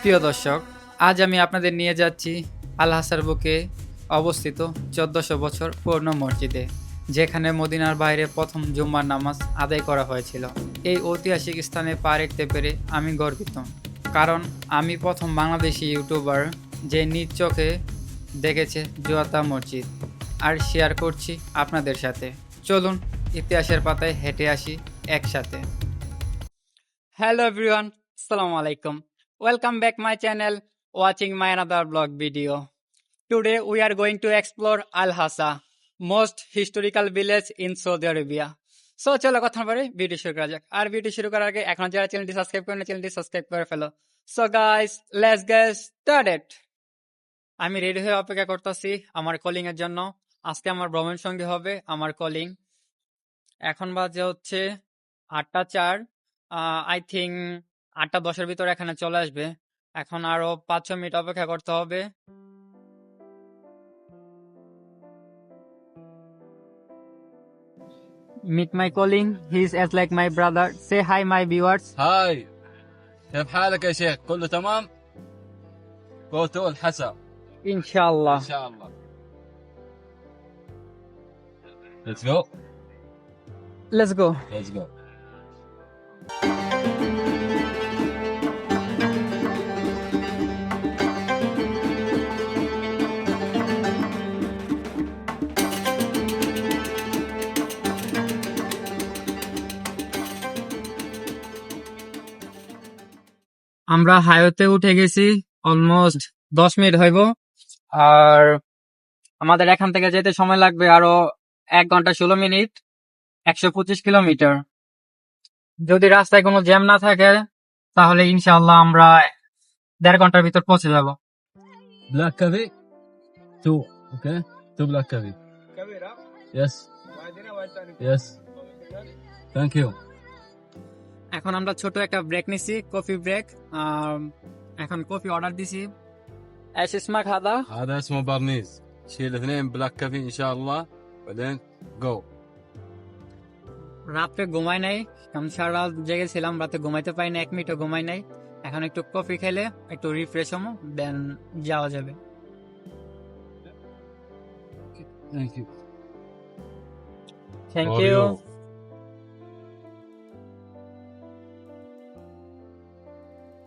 প্রিয় দর্শক, আজ আমি আপনাদের নিয়ে যাচ্ছি আল হাসার বুকে অবস্থিত চোদ্দশো বছর পুরনো মসজিদে, যেখানে মদিনার বাইরে প্রথম জুম্মার নামাজ আদায় করা হয়েছিল। এই ঐতিহাসিক স্থানে পা রাখতে পেরে আমি গর্বিত, কারণ আমি প্রথম বাংলাদেশি ইউটিউবার যে নিজ চোখে দেখেছে জুয়াতা মসজিদ। আর শেয়ার করছি আপনাদের সাথে। চলুন ইতিহাসের পাতায় হেঁটে আসি একসাথে। হ্যালো এভরিওয়ান সালাম আলাইকুম welcome back my channel watching my another blog video today we are going to explore Al Hasa most historical village in Saudi Arabia so চলো কথা বলে ভিডিও শুরু করা যাক। আর ভিডিও শুরু করার আগে এখন যারা চ্যানেলটি সাবস্ক্রাইব করেন চ্যানেলটি সাবস্ক্রাইব করে ফেলো। So guys let's get started আমি রেডি হয়ে অপেক্ষা করতেছি আমার কলিং এর জন্য। আজকে আমার ভ্রমণ সঙ্গী হবে আমার কলিং এখন বাজে হচ্ছে আটটা চার। আই থিঙ্ক আটটা দশের ভিতরে এখানে চলে আসবে এখন আরো পাঁচ ছ মিনিট অপেক্ষা করতে হবে Meet my calling. He is as like my brother. Say hi, my viewers. هاي كيف حالك يا شيخ كله تمام كوتو الحسا Inshallah. ان شاء الله ليتس جو Let's go. ليتس جو আমরা হাইওয়েতে উঠে গেছি অলমোস্ট দশ মিনিট হইব। আর আমাদের এখান থেকে যেতে সময় লাগবে আরও এক ঘণ্টা ষোলো মিনিট একশো পঁচিশ কিলোমিটার। যদি রাস্তায় কোনো জ্যাম না থাকে তাহলে ইনশাল্লাহ আমরা দেড় ঘণ্টার ভিতর পৌঁছে যাব। Black to okay to black Ram yes yes thank you এখন আমরা ছোট একটা ব্রেক নিছি কফি ব্রেক এখন কফি অর্ডার দিছি ايش اسمك هذا؟ هذا اسمه برنيز شيل اثنين بلاك كافي ان شاء الله بعدين جو রাত্রে ঘুমাই নাই আমি সারা রাত জেগেছিলাম রাতে ঘুমাইতে পারি না এক মিনিটও ঘুমাই নাই এখন একটু কফি খেলে একটু রিফ্রেশ হবো দেন যাওয়া যাবে ثانك يو থ্যাংক Oreo. ইউ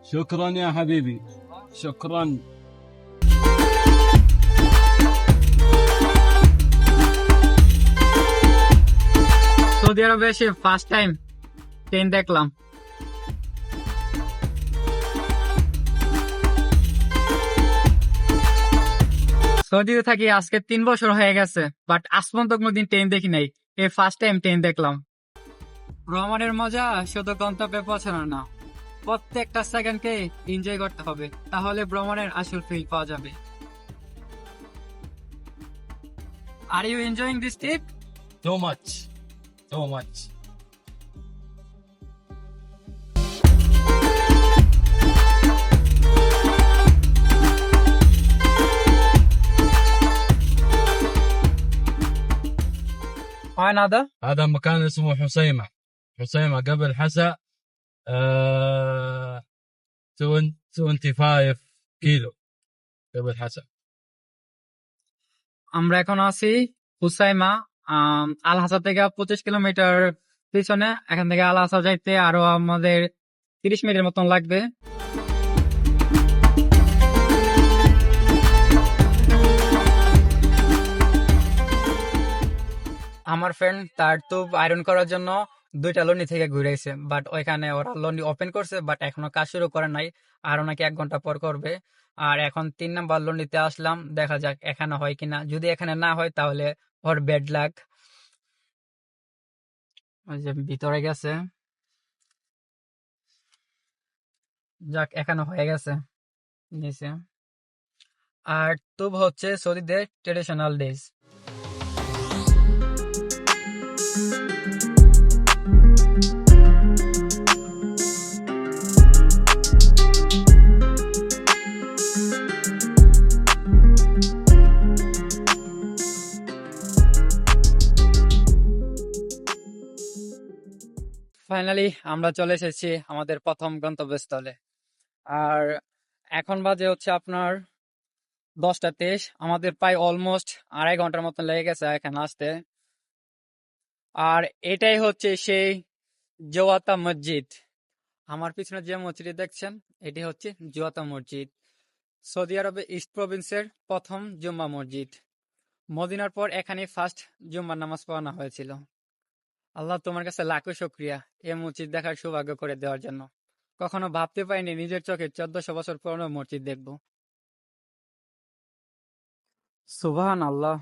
شكرا يا حبيبي شكرا সৌদি আরবে এসে ফার্স্ট টাইম ট্রেন দেখলাম সৌদিতে থাকি আজকে তিন বছর হয়ে গেছে বাট আজ পর্যন্ত কোনোদিন ট্রেন দেখি নাই এই ফার্স্ট টাইম ট্রেন দেখলাম ভ্রমণের মজা শুধু গন্তব্যে পৌঁছানো না প্রত্যেকটা সেকেন্ডকে এনজয় করতে হবে তাহলে ভ্রমণের আসল ফিল পাওয়া যাবে are you enjoying this trip تو ماتش تو ماتش হয় নাদা هذا مكان اسمه حسيمة حسيمة قبل حسا কিলো হাসান আমরা এখন আছি হুসাইমা আল হাসা থেকে পঁচিশ কিলোমিটার পিছনে। এখান থেকে আল হাসা যাইতে আরও আমাদের তিরিশ মিনিটের মতন লাগবে। আমার ফ্রেন্ড তার তো আয়রন করার জন্য দুইটা লন্ডি থেকে ঘুরেছে বাট ওইখানে ওরা লন্ডি ওপেন করছে বাট এখনও কাজ শুরু করে নাই, আরও নাকি এক ঘণ্টা পর করবে। আর এখন তিন নাম্বার লন্ডিতে আসলাম, দেখা যাক এখানে হয় কিনা। যদি এখানে না হয়, তাহলে ওর ব্যাড লাক যে ভিতরে গেছে। যাক, এখানে হয়ে গেছে নিচে আর তুব হচ্ছে সৌদিদের ট্রেডিশনাল ডেজ ফাইনালি আমরা চলে এসেছি আমাদের প্রথম গন্তব্যস্থলে। আর এখন বাজে হচ্ছে আপনার দশটা তেইশ। আমাদের প্রায় অলমোস্ট আড়াই ঘণ্টার মতন লেগে গেছে এখানে আসতে। আর এটাই হচ্ছে সেই জোয়াতা মসজিদ। আমার পিছনে যে মসজিদ দেখছেন, এটি হচ্ছে জোয়াতা মসজিদ। সৌদি আরবে ইস্ট প্রভিন্সের প্রথম জুম্মা মসজিদ। মদিনার পর এখানে ফার্স্ট জুম্মার নামাজ পড়ানো হয়েছিল। আল্লাহ তোমার কাছে লাখো শুক্রিয়া এ মসজিদ দেখার সৌভাগ্য করে দেওয়ার জন্য। কখনো ভাবতে পারিনি নিজের চোখে চোদ্দশো বছর পুরনো মসজিদ দেখব। সুবাহান আল্লাহ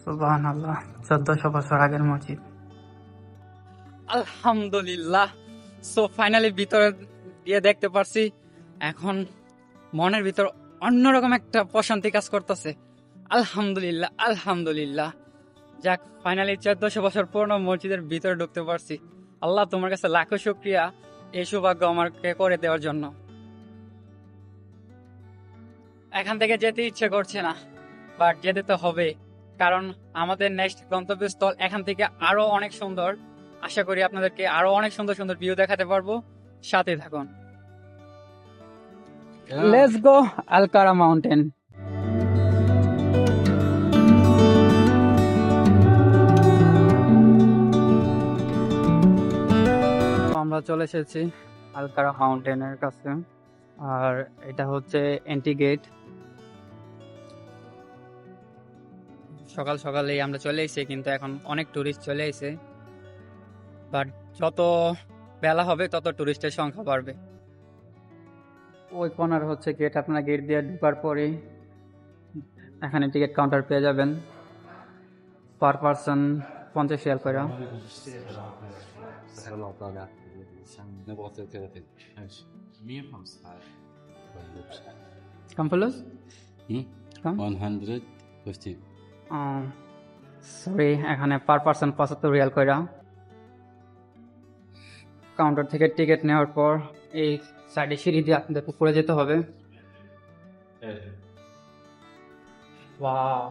সুবাহান আল্লাহ চোদ্দশো বছর আগের মসজিদ আলহামদুলিল্লাহ সো ফাইনালি ভিতরে দিয়ে দেখতে পারছি এখন মনের ভিতর অন্যরকম একটা প্রশান্তি কাজ করতেছে আলহামদুলিল্লাহ আলহামদুলিল্লাহ যাক ফাইনালি চোদ্দশো বছর পুরনো মসজিদের ভিতরে ঢুকতে পারছি আল্লাহ তোমার কাছে লাখো শুক্রিয়া এই সৌভাগ্য আমাকে করে দেওয়ার জন্য এখান থেকে যেতে ইচ্ছে করছে না বাট যেতে তো হবে কারণ আমাদের নেক্সট গন্তব্যস্থল এখান থেকে আরও অনেক সুন্দর। আশা করি আপনাদেরকে আরও অনেক সুন্দর সুন্দর ভিউ দেখাতে পারব। সাথে থাকুন। লেটস গো আলকারা মাউন্টেন আমরা চলে এসেছি আলকারা মাউন্টেনের কাছে আর এটা হচ্ছে এন্টি গেট সকাল সকালেই আমরা চলে এসেছি কিন্তু এখন অনেক টুরিস্ট চলে এসেছে। বাট যত বেলা হবে তত টুরিস্টের সংখ্যা বাড়বে। ওই কোনার হচ্ছে গেট আপনার গেট দিয়ে ঢুকার পরে এখানে টিকিট কাউন্টার পেয়ে যাবেন। পার পারসন পঞ্চাশ শেয়ার করে। কম 150. 115 সরি এখানে পার পার্সন পঁচাত্তর রিয়াল কইরা কাউন্টার থেকে টিকিট নেওয়ার পর এই সাইডে সিঁড়ি দিয়ে আপনাদের উপরে যেতে হবে ওয়াও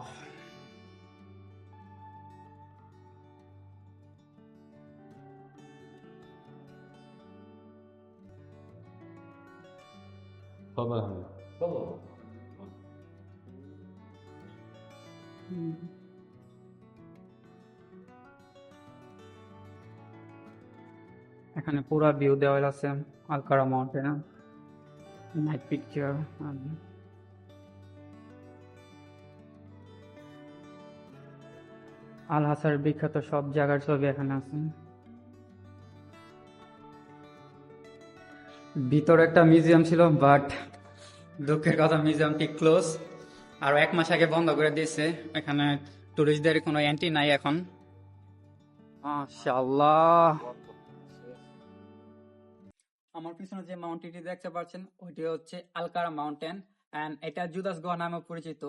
تفضل حبيبي এখানে পুরা ভিউ দেওয়া আছে Al Qarah mountain night picture Al হাসার বিখ্যাত সব জায়গার ছবি এখানে আছে। ভিতরে একটা মিউজিয়াম ছিল বাট দুঃখের কথা মিউজিয়ামটি ক্লোজ আর এক মাস আগে বন্ধ করে দিয়েছে। এখানে টুরিস্টদের কোনো এন্ট্রি নাই এখন। মাশাআল্লাহ। আমার পিছনে যে মাউন্টেনটি দেখতে পাচ্ছেন, ওইটি হচ্ছে আলকারা মাউন্টেন এন্ড এটা জুদাস গোয়া নামে পরিচিত।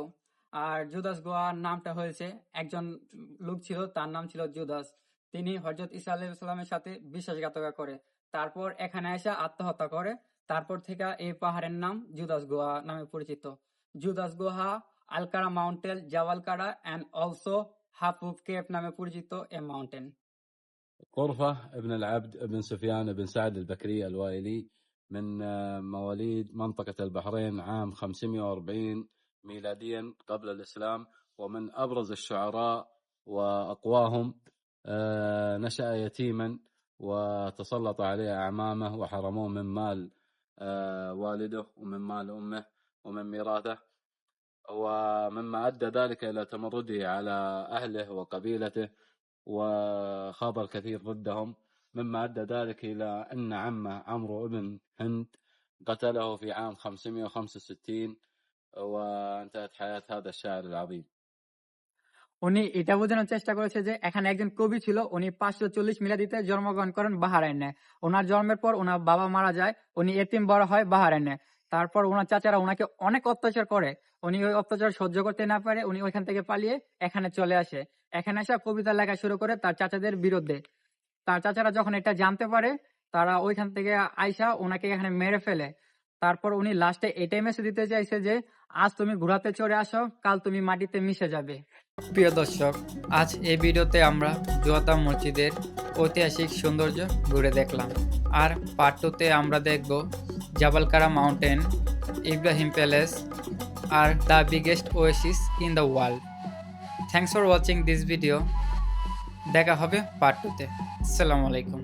আর জুদাস গোয়ার নামটা হয়েছে, একজন লোক ছিল, তার নাম ছিল জুদাস তিনি হজরত ইসা আলাইসাল্লামের সাথে বিশ্বাসঘাতকতা করে। তারপর এখানে এসে আত্মহত্যা করে। তারপর থেকে এই পাহাড়ের নাম জুদাস গোয়া নামে পরিচিত। জুদাস গোহা আলকারা মাউন্টেন জাওয়ালকারা এন্ড অলসো হাফুফ কেপ নামে পরিচিত এই মাউন্টেন قرفة ابن العبد ابن سفيان ابن سعد البكري الوائلي من آه، مواليد منطقة البحرين عام 540 ميلاديا قبل الإسلام ومن أبرز الشعراء وأقواهم آه، نشأ يتيما وتسلط عليه أعمامه وحرموه من مال آه، والده ومن مال أمه ومن ميراثه ومما أدى ذلك إلى تمرده على أهله وقبيلته وخاض الكثير ضدهم مما أدى ذلك إلى أن عمه عمرو بن هند قتله في عام 565 وانتهت حياة هذا الشاعر العظيم উনি এটা বোঝানোর চেষ্টা করেছে যে এখানে একজন কবি ছিল উনি পাঁচশো চল্লিশ মিলাদিতে জন্মগ্রহণ করেন বাহারাইনে ওনার জন্মের পর ওনার বাবা মারা যায় উনি এতিম বড় হয় বাহারাইনে তারপর ওনার চাচারা ওনাকে অনেক অত্যাচার করে। উনি ওই অত্যাচার সহ্য করতে না পারে, উনি ওইখান থেকে পালিয়ে এখানে চলে আসে। এখানে এসে কবিতা লেখা শুরু করে তার চাচাদের বিরুদ্ধে। তার চাচারা যখন এটা জানতে পারে, তারা ওইখান থেকে আইসা ওনাকে এখানে মেরে ফেলে। তারপর উনি লাস্টে এটাই মেসেজ দিতে চাইছে যে, আজ তুমি ঘোড়াতে চড়ে আসো, কাল তুমি মাটিতে মিশে যাবে। প্রিয় দর্শক, আজ এই ভিডিওতে আমরা জোয়াতা মসজিদের ঐতিহাসিক সৌন্দর্য ঘুরে দেখলাম। আর পার্ট আমরা দেখব Jabal Qarah mountain Ibrahim palace R the biggest oasis in the world thanks for watching this video দেখা হবে পার্ট টুতে আসসালামু আলাইকুম